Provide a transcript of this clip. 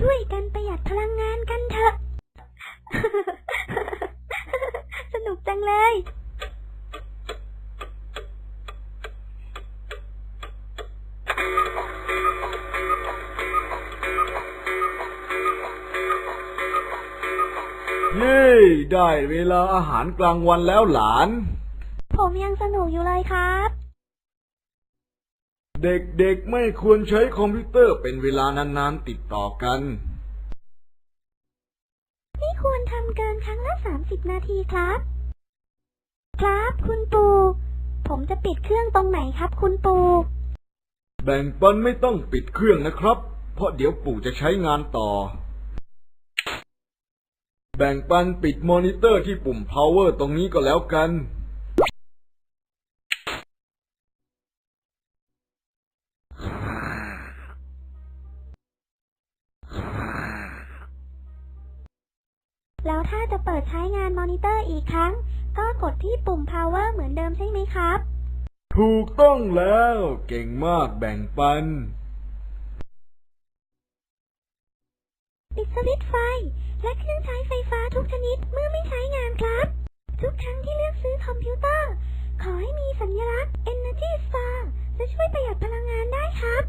ช่วยกันประหยัดพลังงานกันเถอะ สนุกจังเลยเย้ได้เวลาอาหารกลางวันแล้วหลาน ผมยังสนุกอยู่เลยครับ เด็กๆไม่ควรใช้คอมพิวเตอร์เป็นเวลานานๆติดต่อกัน ไม่ควรทำเกินครั้งละสามสิบนาทีครับ ครับคุณปู่ผมจะปิดเครื่องตรงไหนครับคุณปู่แบ่งปันไม่ต้องปิดเครื่องนะครับ เพราะเดี๋ยวปู่จะใช้งานต่อ แบ่งปันปิดมอนิเตอร์ที่ปุ่ม power ตรงนี้ก็แล้วกัน แล้วถ้าจะเปิดใช้งานมอนิเตอร์อีกครั้ง ก็กดที่ปุ่ม power เหมือนเดิมใช่ไหมครับ ถูกต้องแล้ว เก่งมากแบ่งปัน ปิดสวิตไฟ และเครื่องใช้ไฟฟ้าทุกชนิดเมื่อไม่ใช้งานครับ ทุกครั้งที่เลือกซื้อคอมพิวเตอร์ ขอให้มีสัญลักษณ์ Energy Star จะช่วยประหยัดพลังงานได้ครับ